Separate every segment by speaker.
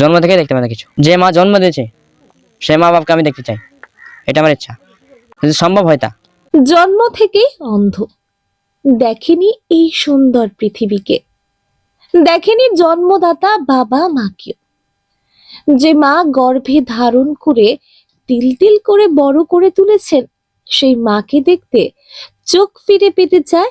Speaker 1: জন্ম থেকে দেখতে পাই কিছু। যে মা জন্ম দিয়েছে, সে মা বাবাকে আমি দেখতে চাই। এটা আমার ইচ্ছা। যদি সম্ভব হয় তা।
Speaker 2: জন্ম থেকেই অন্ধ। দেখেনি এই সুন্দর পৃথিবীকে। দেখেনি জন্মদাতা বাবা মাকেও। যে মা গর্ভে ধারণ করে তিল তিল করে বড় করে তুলেছেন, সেই মাকে দেখতে চোখ ফিরে পেতে চায়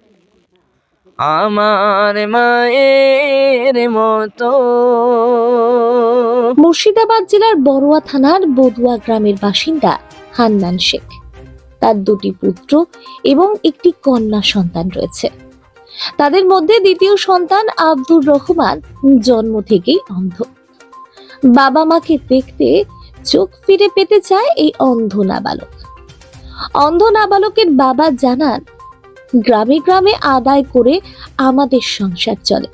Speaker 1: আমার মায়ের মতো।
Speaker 2: মুর্শিদাবাদ জেলার বড়ুয়া থানার বদুয়া গ্রামের বাসিন্দা হান্নান শেখ। তার দুটি পুত্র এবং একটি কন্যা সন্তান রয়েছে। তাদের মধ্যে দ্বিতীয় সন্তান আব্দুর রহমান জন্ম থেকেই অন্ধ। বাবা মাকে দেখতে চোখ ফিরে পেতে চায় এই অন্ধ নাবালক। অন্ধ নাবালকের বাবা জানান গ্রামে গ্রামে আদায় করে আমাদের সংসার চলে।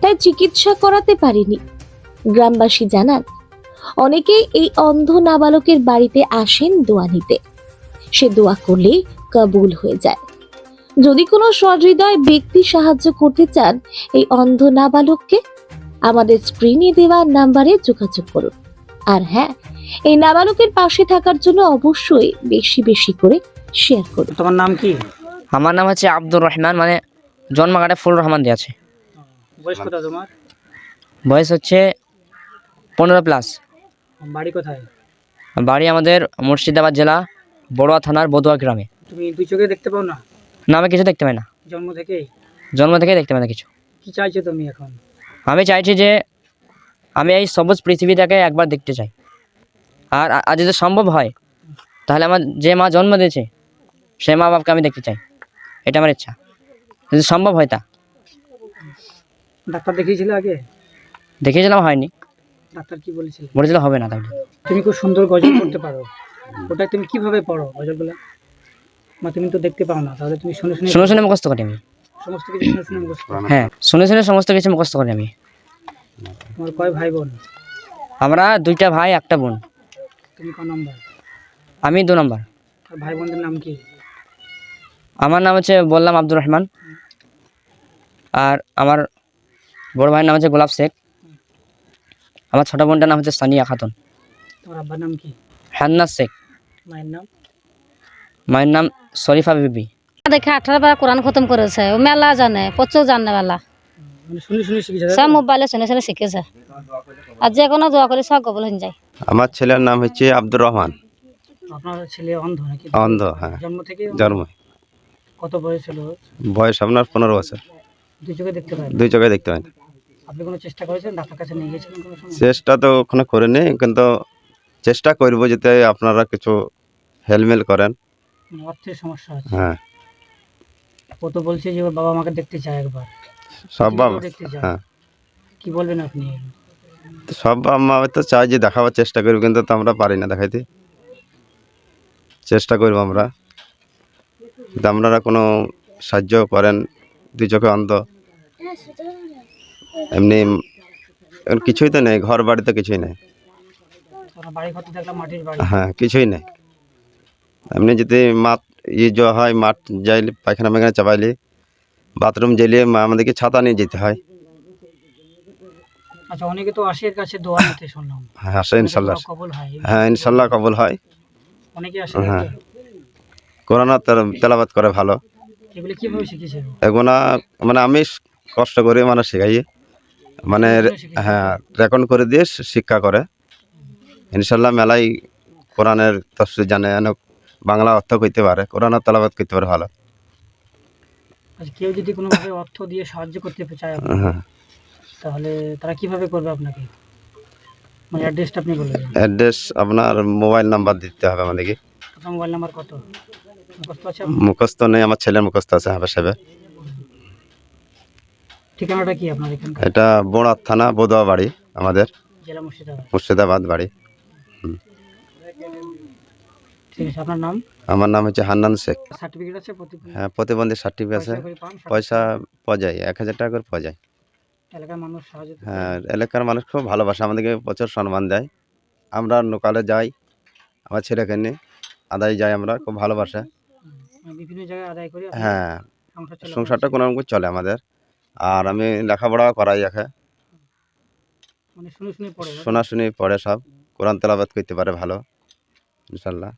Speaker 2: তাই চিকিৎসা করাতে পারিনি। গ্রামবাসী জানান, অনেকেই এই অন্ধ নাবালকের বাড়িতে আসেন দোয়া নিতে। সে দোয়া করলেই কবুল হয়ে যায়। যদি কোনো সহৃদয় ব্যক্তি সাহায্য করতে চান এই অন্ধ নাবালককে, আমাদের স্ক্রিনে দেওয়া নাম্বারে যোগাযোগ করুন। আর হ্যাঁ এই নাবালকের পাশে থাকার জন্য অবশ্যই বেশি বেশি করে শেয়ার করুন।
Speaker 3: তোমার নাম কি?
Speaker 1: আমার নাম হচ্ছে আব্দুর রহমান মানে জন্মকাটে ফুল রহমান দিয়ে আছে।
Speaker 3: বয়স কত তোমার?
Speaker 1: বয়স হচ্ছে পনেরো প্লাস
Speaker 3: বাড়ি কোথায়?
Speaker 1: বাড়ি আমাদের মুর্শিদাবাদ জেলা বড়ুয়া থানার বদুয়া গ্রামে।
Speaker 3: তুমি দুই চোখে দেখতে পাও না?
Speaker 1: না আমি কিছু দেখতে পাই না।
Speaker 3: জন্ম থেকেই?
Speaker 1: জন্ম থেকে দেখতে পাই না কিছু।
Speaker 3: কি চাইছো তুমি এখন?
Speaker 1: আমি চাইছি যে আমি এই সবুজ পৃথিবীটাকে একবার দেখতে চাই। আর আ- আর যদি সম্ভব হয় তাহলে আমার যে মা জন্ম দিয়েছে সে মা বাবাকে আমি দেখতে চাই। এটা আমার ইচ্ছা। যদি সম্ভব হয় তা।
Speaker 3: ডাক্তার দেখিয়েছিলে আগে?
Speaker 1: দেখিয়েছিলাম হয়নি।
Speaker 3: ডাক্তার কি বলেছিল?
Speaker 1: বলেছিল হবে না তাহলে।
Speaker 3: তুমি খুব সুন্দর গজল করতে পারো। ওটা তুমি কীভাবে পড়ো গজলগুলো? মা তুমি তো দেখতে পাও না তাহলে তুমি শুনে শুনে
Speaker 1: শুনে শুনে মুখস্থ করি আমি।
Speaker 3: সমস্ত কিছু শুনে শুনে মুখস্থ করো।
Speaker 1: হ্যাঁ শুনে শুনে সমস্ত কিছু মুখস্থ করি আমি।
Speaker 3: তোমার কয় ভাই বোন?
Speaker 1: আমরা দুইটা ভাই একটা বোন।
Speaker 3: তুমি ক নম্বর?
Speaker 1: আমি দু নম্বর।
Speaker 3: ভাই বোনদের নাম কি?
Speaker 1: আমার নাম হচ্ছে বললাম আব্দুর রহমান। আর আমার বড় ভাইয়ের নাম হচ্ছে গোলাপ শেখ। আমার ছোট বোনটার নাম হচ্ছে সানিয়া খাতুন।
Speaker 3: তোমার আব্বার নাম কি?
Speaker 1: হান্নাস শেখ।
Speaker 3: মায়ের নাম?
Speaker 1: মায়ের নাম শরীফা বিবি।
Speaker 4: দেখে আঠারো বার কোরআন খতম করেছে ও মেলা জানে প্রচুর জানে মেলা।
Speaker 3: মানে শুনে শুনে শিখেছে তাই
Speaker 4: সব মোবাইলে শুনে শুনে শিখেছে। আর যে কোনো দোয়া করে সব কবল হয়ে যায়।
Speaker 5: আমার ছেলের নাম হচ্ছে আব্দুর রহমান।
Speaker 3: আপনার ছেলে অন্ধ নাকি?
Speaker 5: অন্ধ হ্যাঁ।
Speaker 3: জন্ম থেকে
Speaker 5: জন্ম
Speaker 3: কত বয়স হলো
Speaker 5: বয়স আপনার পনেরো বছর।
Speaker 3: দুই চোখে দেখতে পারেন
Speaker 5: দুই চোখে দেখতে পাই
Speaker 3: আপনি কোনো চেষ্টা করেছেন ডাক্তার কাছে নিয়ে গেছিলেন কোনো সময়?
Speaker 5: চেষ্টা তো ওখানে করিনি কিন্তু চেষ্টা করব যাতে আপনারা কিছু হেলমেল করেন।
Speaker 3: মানে অর্থের সমস্যা আছে?
Speaker 5: হ্যাঁ।
Speaker 3: ও তো বলছে যে ওর বাবা মাকে দেখতে চায় একবার।
Speaker 5: সব বাবা
Speaker 3: দেখতে চায়?
Speaker 5: হ্যাঁ।
Speaker 3: কি বলবেন আপনি?
Speaker 5: তো সব বাবা মা তো চাই যে দেখাবার চেষ্টা করব কিন্তু তো আমরা পারি না দেখাইতে। চেষ্টা করব আমরা। কিন্তু আপনারা কোনো সাহায্য করেন? দুই চোখে অন্ধ? এমনি কিছুই তো নেই ঘর বাড়িতে কিছুই নেই।
Speaker 3: বাড়ি তো মাটির বাড়ি।
Speaker 5: হ্যাঁ কিছুই নেই। এমনি যদি মাঠ ইয়ে যাওয়া হয় মাঠ যাইলে পায়খানা পায়খানা চাপাইলে বাথরুম জ্বালিয়ে মা আমাদেরকে ছাতা নিয়ে যেতে হয়।
Speaker 3: আচ্ছা অনেকে তো আসে কাছে দোয়া নিতে শুনলাম।
Speaker 5: হ্যাঁ আসে ইনশাল্লাহ।
Speaker 3: হয়।
Speaker 5: হ্যাঁ ইনশাল্লাহ কবুল হয়।
Speaker 3: অনেকে আসে
Speaker 5: হ্যাঁ। কোরআনা তেলাবাত করে ভালো।
Speaker 3: এগুলো
Speaker 5: মানে আমি কষ্ট করে মানে শেখাই। মানে হ্যাঁ রেকর্ড করে দিয়ে শিক্ষা করে। ইনশাল্লাহ মেলাই কোরআনের তফসির জানে বাংলা অর্থ করতে পারে কোরআনের তেলাবাত করতে পারে ভালো।
Speaker 3: আচ্ছা কেউ যদি কোনোভাবে অর্থ দিয়ে সাহায্য করতে চায়
Speaker 5: হ্যাঁ।
Speaker 3: তাহলে তারা কীভাবে করবে আপনাকে? মানে অ্যাড্রেসটা আপনি বলে
Speaker 5: অ্যাড্রেস আপনার মোবাইল নাম্বার দিতে হবে আমাদেরকে।
Speaker 3: আপনার মোবাইল নাম্বার কত? মুখস্থ
Speaker 5: নেই আমার ছেলের মুখস্থ আছে হাফেজ সাহেবের।
Speaker 3: ঠিকানাটা কি আপনার এখানকার?
Speaker 5: এটা বোড়া থানা বোদোয়া বাড়ি আমাদের।
Speaker 3: জেলা মুর্শিদাবাদ।
Speaker 5: মুর্শিদাবাদ বাড়ি।
Speaker 3: ঠিক আছে আপনার নাম?
Speaker 5: আমার নাম হচ্ছে হান্নান শেখ।
Speaker 3: সার্টিফিকেট আছে
Speaker 5: হ্যাঁ প্রতিবন্ধী সার্টিফিকেট আছে।
Speaker 3: পয়সা
Speaker 5: পাওয়া যায় এক হাজার টাকা করে পাওয়া যায়।
Speaker 3: এলাকার মানুষ
Speaker 5: হ্যাঁ এলাকার মানুষ খুব ভালোবাসে আমাদেরকে প্রচুর সম্মান দেয়। আমরা লোকালে যাই আমার ছেলেকে নিয়ে আদায় যাই আমরা খুব ভালোবাসে।
Speaker 3: বিভিন্ন জায়গায় আদায় করে
Speaker 5: হ্যাঁ সংসারটা কোনো রকম চলে আমাদের। আর আমি লেখাপড়া করাই একে।
Speaker 3: মানে শুনে শুনে
Speaker 5: শোনাশুনি পড়ে সব। কোরআন তেলাবাদ করতে পারে ভালো ইনশাল্লাহ।